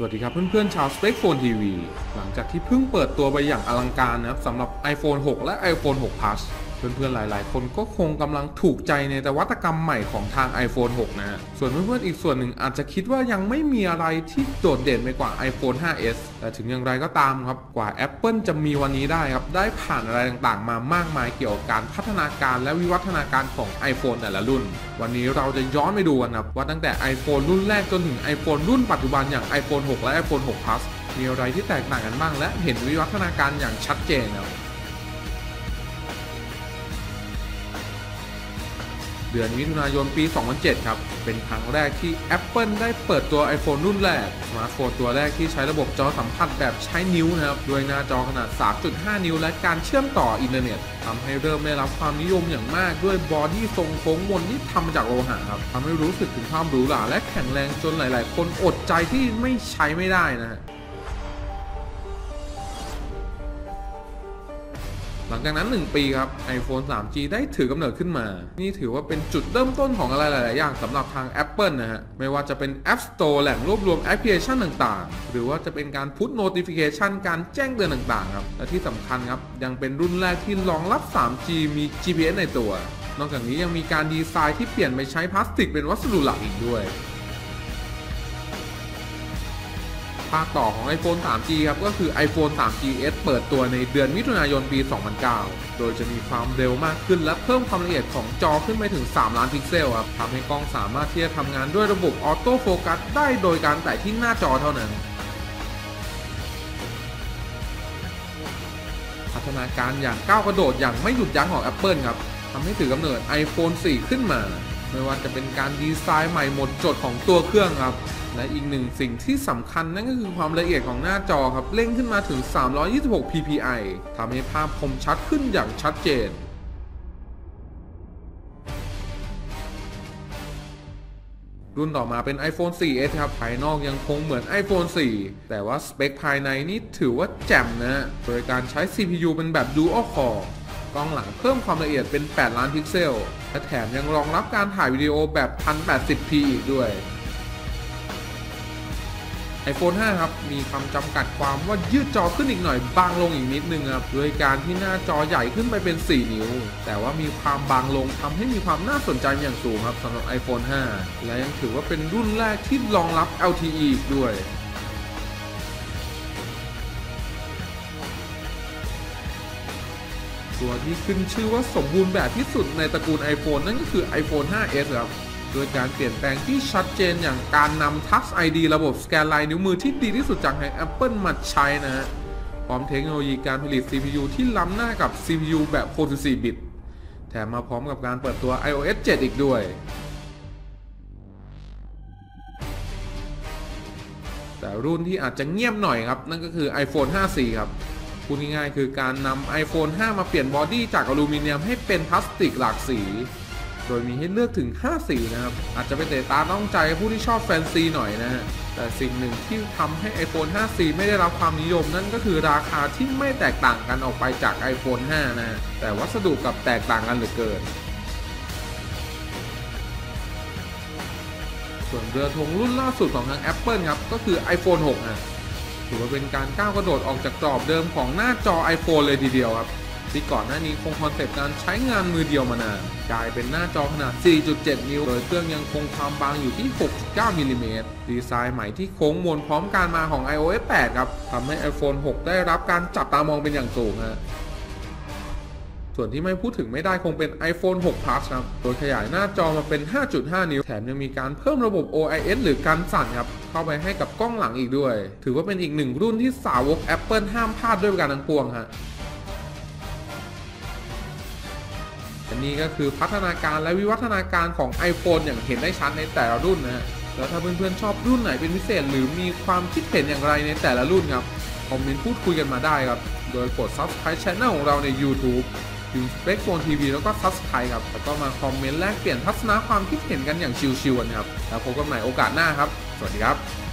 สวัสดีครับเพื่อนๆชาว s p e c p h o n e TV หลังจากที่เพิ่งเปิดตัวไปอย่างอลังการนะครับสำหรับ iPhone 6 และ iPhone 6 Plus เพื่อนๆ หลายๆ คนก็คงกำลังถูกใจในนวัตกรรมใหม่ของทาง iPhone 6 นะฮะ ส่วนเพื่อนๆ อีกส่วนหนึ่งอาจจะคิดว่ายังไม่มีอะไรที่โดดเด่นไปกว่า iPhone 5s แต่ถึงอย่างไรก็ตามครับ กว่า Apple จะมีวันนี้ได้ครับ ได้ผ่านอะไรต่างๆ มามากมายเกี่ยวกับการพัฒนาการและวิวัฒนาการของ iPhone แต่ละรุ่น วันนี้เราจะย้อนไปดูกันครับว่าตั้งแต่ iPhone รุ่นแรกจนถึง iPhone รุ่นปัจจุบันอย่าง iPhone 6 และ iPhone 6 Plus มีอะไรที่แตกต่างกันบ้างและเห็นวิวัฒนาการอย่างชัดเจนครับ เดือนมิถุนายนปี 2007 ครับ เป็นครั้งแรกที่ Apple ได้เปิดตัว iPhone รุ่นแรก สมาร์ทโฟนตัวแรกที่ใช้ระบบจอสัมผัสแบบใช้นิ้วนะครับ ด้วยหน้าจอขนาด 3.5 นิ้ว และการเชื่อมต่ออินเทอร์เน็ตทำให้เริ่มได้รับความนิยมอย่างมากด้วยบอดี้ทรงโค้งมนที่ทำมาจากโลหะครับทำให้รู้สึกถึงความหรูหราและแข็งแรงจนหลาย ๆ คนอดใจที่ไม่ใช้ไม่ได้นะฮะ หลังจากนั้น 1 ปีครับ iPhone 3G ได้ถือกำเนิดขึ้นมา นี่ถือว่าเป็นจุดเริ่มต้นของอะไรหลาย ๆ อย่างสำหรับทาง Apple นะฮะ ไม่ว่าจะเป็น App Store แหล่งรวบรวมแอปพลิเคชันต่าง ๆ หรือว่าจะเป็นการพุท notification การแจ้งเตือนต่าง ๆ ครับ และที่สำคัญครับ ยังเป็นรุ่นแรกที่รองรับ 3G มี GPS ในตัว นอกจากนี้ยังมีการดีไซน์ที่เปลี่ยนไปใช้พลาสติกเป็นวัสดุหลักอีกด้วย ภาคต่อของ iPhone 3G ครับก็คือ iPhone 3GS เปิดตัวในเดือนมิถุนายนปี 2009 โดยจะมีความเร็วมากขึ้นและเพิ่มความละเอียดของจอขึ้นไปถึง 3 ล้านพิกเซลครับทำให้กล้องสามารถที่จะทำงานด้วยระบบออโต้โฟกัสได้โดยการแตะที่หน้าจอเท่านั้นพัฒนาการอย่างก้าวกระโดดอย่างไม่หยุดยั้งของ Apple ครับทำให้ถือกำเนิด iPhone 4 ขึ้นมา ไม่ว่าจะเป็นการดีไซน์ใหม่หมดจดของตัวเครื่องครับ และอีกหนึ่งสิ่งที่สำคัญนั่นก็คือความละเอียดของหน้าจอครับเร่งขึ้นมาถึง 326 ppi ทำให้ภาพคมชัดขึ้นอย่างชัดเจนรุ่นต่อมาเป็น iPhone 4s ครับ ภายนอกยังคงเหมือน iPhone 4 แต่ว่าสเปคภายในนี่ถือว่าแจ่มนะ โดยการใช้ CPU เป็นแบบ Dual Core องหลังเพิ่มความละเอียดเป็น 8 ล้านพิกเซล และแถมยังรองรับการถ่ายวิดีโอแบบ 1080p อีกด้วย iPhone 5 ครับ มีคำจำกัดความว่ายืดจอขึ้นอีกหน่อยบางลงอีกนิดนึงครับด้วยการที่หน้าจอใหญ่ขึ้นไปเป็น 4 นิ้ว แต่ว่ามีความบางลงทำให้มีความน่าสนใจอย่างสูงครับสำหรับ iPhone 5 และยังถือว่าเป็นรุ่นแรกที่รองรับ LTE อีกด้วย ตัวที่ขึ้นชื่อว่าสมบูรณ์แบบที่สุดในตระกูล iPhone นั่นก็คือ iPhone 5s ครับโดยการเปลี่ยนแปลงที่ชัดเจนอย่างการนำ Touch ID ระบบสแกนลายนิ้วมือที่ดีที่สุดจากทาง Apple มาใช้นะฮะพร้อมเทคโนโลยีการผลิต CPU ที่ล้ำหน้ากับ CPU แบบ 64 บิต แถมมาพร้อมกับการเปิดตัว iOS 7 อีกด้วย แต่รุ่นที่อาจจะเงียบหน่อยครับ นั่นก็คือ iPhone 5C ครับ พูดง่ายๆคือการนำ iPhone 5 มาเปลี่ยนบอดี้จากอลูมิเนียมให้เป็นพลาสติกหลากสี โดยมีให้เลือกถึง 5 สีนะครับ อาจจะเป็นเตตาต้องใจผู้ที่ชอบแฟนซีหน่อยนะฮะ แต่สิ่งหนึ่งที่ทำให้ iPhone 5C ไม่ได้รับความนิยมนั่นก็คือราคาที่ไม่แตกต่างกันออกไปจาก iPhone 5 นะ แต่วัสดุกลับแตกต่างกันเหลือเกินส่วนเรือธงรุ่นล่าสุดของทาง Apple ครับ ก็คือ iPhone 6นะ ถือว่าเป็นการก้าวกระโดดออกจากกรอบเดิมของหน้าจอ iPhone เลยทีเดียวครับที่ก่อนหน้านี้คงคอนเซปต์การใช้งานมือเดียวมานาน กลายเป็นหน้าจอขนาด 4.7 นิ้ว โดยเครื่องยังคงความบางอยู่ที่ 6.9มิลลิเมตรดีไซน์ใหม่ที่โค้งมนพร้อมการมาของ iOS 8 ครับทำให้ iPhone 6 ได้รับการจับตามองเป็นอย่างสูงฮะ ส่วนที่ไม่พูดถึงไม่ได้คงเป็น iPhone 6 Plus ครับ โดยขยายหน้าจอมาเป็น 5.5 นิ้ว แถมยังมีการเพิ่มระบบ OIS หรือการสั่นครับ เข้าไปให้กับกล้องหลังอีกด้วย ถือว่าเป็นอีกหนึ่งรุ่นที่สาวก Apple ห้ามพลาดด้วยการทั้งปวงฮะอันนี้ก็คือพัฒนาการและวิวัฒนาการของ iPhone อย่างเห็นได้ชัดในแต่ละรุ่นนะฮะ แล้วถ้าเพื่อนๆชอบรุ่นไหนเป็นพิเศษ หรือมีความคิดเห็นอย่างไรในแต่ละรุ่นครับ คอมเมนต์พูดคุยกันมาได้ครับ โดยกด Subscribe Channel ของเราใน YouTube พิมพ์ Spec Phone TV แล้วก็ซับสไครต์ครับ แล้วก็มาคอมเมนต์แลกเปลี่ยนทัศนะความคิดเห็นกันอย่างชิวๆนะครับ แล้วพบกันใหม่โอกาสหน้าครับ สวัสดีครับ